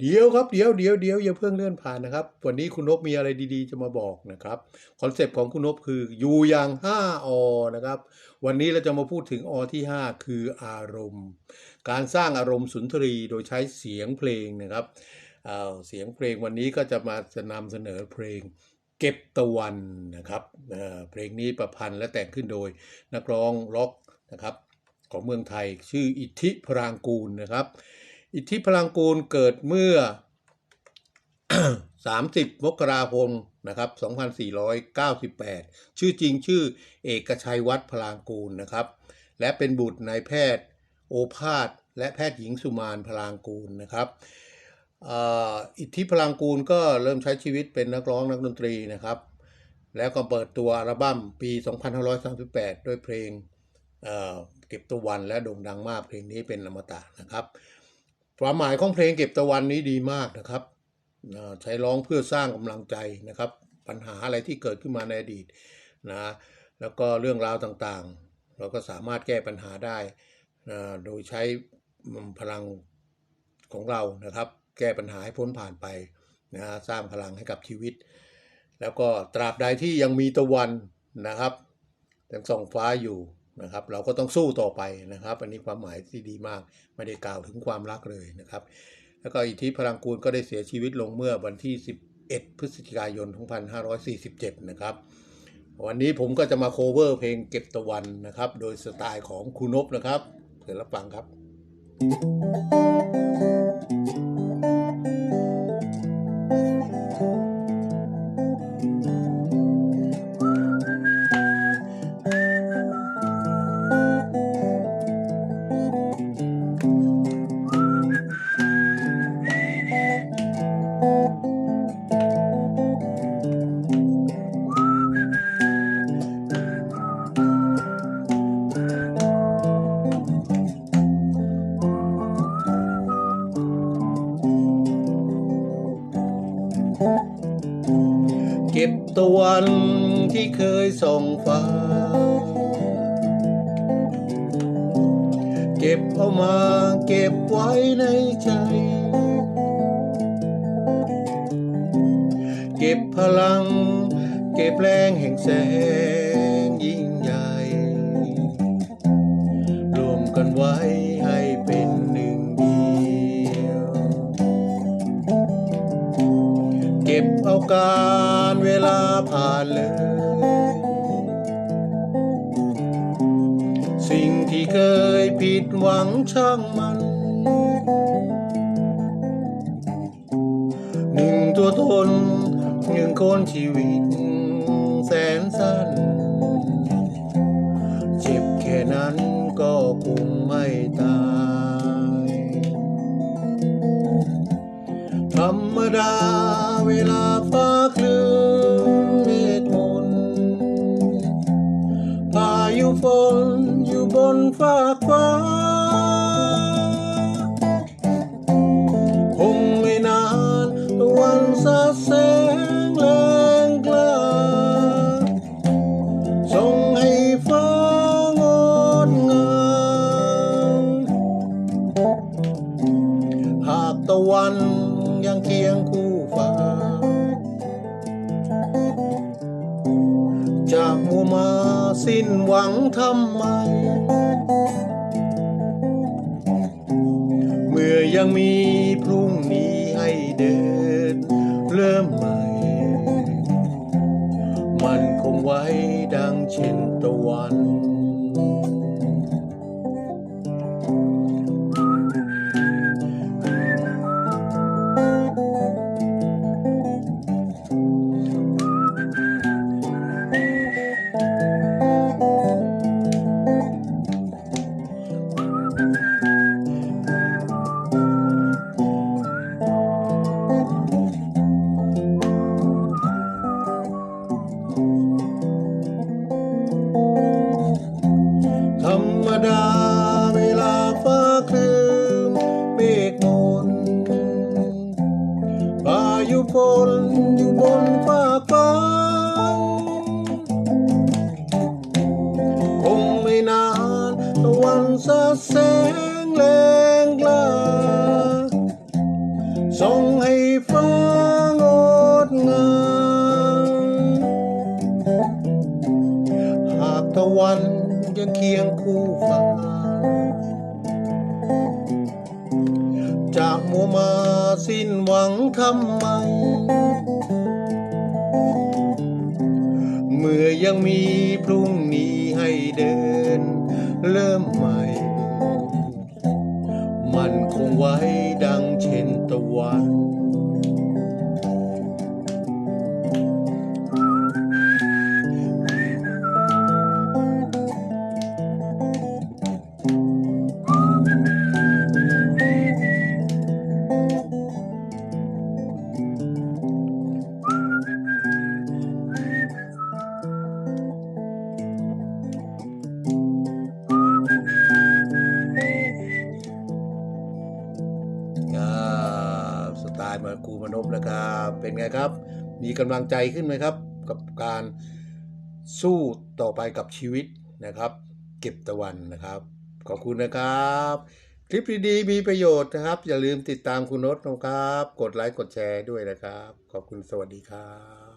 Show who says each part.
Speaker 1: เดี๋ยวครับเดี๋ยวเดี๋ยวเดี๋ยวอย่าเพิ่งเลื่อนผ่านนะครับ วันนี้คุณนบมีอะไรดีๆ จะมาบอกนะครับคอนเซปต์ของคุณนบคืออยู่อย่าง5อนะครับ วันนี้เราจะมาพูดถึงอที่ 5 คืออารมณ์ การสร้างอารมณ์สุนทรีโดยใช้เสียงเพลงนะครับเเสียงเพลงวันนี้ก็จะมาจะนำเสนอเพลงเก็บตะวันนะครับเเพลงนี้ประพันธ์และแต่งขึ้นโดยนักร้องร็อกนะครับของเมืองไทยชื่ออิทธิพรางกูลนะครับ อิทธิพลังกูลเกิดเมื่อ 30 มกราคมนะครับ 2498 ชื่อจริงชื่อเอกชัยวัฒน์พลางกูลนะครับ และเป็นบุตรนายแพทย์โอภาส และแพทย์หญิงสุมานพลางกูลนะครับอิทธิพลังกูลก็เริ่มใช้ชีวิตเป็นนักร้องนักดนตรีนะครับ แล้วก็เปิดตัวอัลบั้มปี 2538 ด้วยเพลงเก็บตะวันและโด่งดังมากเพลงนี้เป็นอมตะนะครับ ความหมายของเพลงเก็บตะวันนี้ดีมากนะครับใช้ร้องเพื่อสร้างกำลังใจนะครับ ปัญหาอะไรที่เกิดขึ้นมาในอดีตนะแล้วก็เรื่องราวต่างๆ เราก็สามารถแก้ปัญหาได้เอ่อโดยใช้พลังของเรานะครับ แก้ปัญหาให้พ้นผ่านไปนะสร้างพลังให้กับชีวิต แล้วก็ตราบใดที่ยังมีตะวันนะครับยังส่องฟ้าอยู่ นะครับ เราก็ต้องสู้ต่อไปนะครับ อันนี้ความหมายที่ดีมากไม่ได้กล่าวถึงความรักเลยนะครับ แล้วก็อิทธิพลังกูลก็ได้เสียชีวิตลงเมื่อวันที่ 11 พฤศจิกายน 2547 นะครับ วันนี้ผมก็จะมาโคเวอร์เพลงเก็บตะวันนะครับ โดยสไตล์ของครูนบนะครับเดี๋ยวรับฟังครับเตะวันที่เคยส่องฟ้า เก็บเอามาเก็บไว้ในใจ เก็บพลัง เก็บแรงแห่งแสงยิ่งใหญ่ รวมกันไว้ บเอาการเวลาผ่านเลย สิ่งที่เคยผิดหวังช่างมัน หนึ่งตัวตนหนึ่งคนชีวิตแสนสั้น เจ็บแค่นั้นก็คงไม่ตายธรรมดา ลาฟ้าคลื่นเมฆมนพายุฝนอยู่บนฟ้าฟ้า สิ้นหวังทำไม เมื่อยังมีพรุ่งนี้ให้เดิน เริ่มใหม่ มันคงไว้ดังเช่นตะวัน พายุฝนอยู่บนฟ้าฟ้าคงไม่นานตะวันสาแสงแรงกล้าส่งให้ฟ้างดงามหากตะวันยังเคียงคู่ฟ้าจะมัวมา สิ้นหวังทำไม เมื่อยังมีพรุ่งนี้ให้เดิน เริ่มใหม่ มันคงไว้ดังเช่นตะวันายมาครูมนพนะครับ เป็นไงครับ มีกำลังใจขึ้นไหมครับ กับการสู้ต่อไปกับชีวิตนะครับ เก็บตะวันนะครับ ขอบคุณนะครับ คลิปดีๆมีประโยชน์นะครับ อย่าลืมติดตามคุณนพนะครับ กดไลค์กดแชร์ด้วยนะครับ ขอบคุณสวัสดีครับ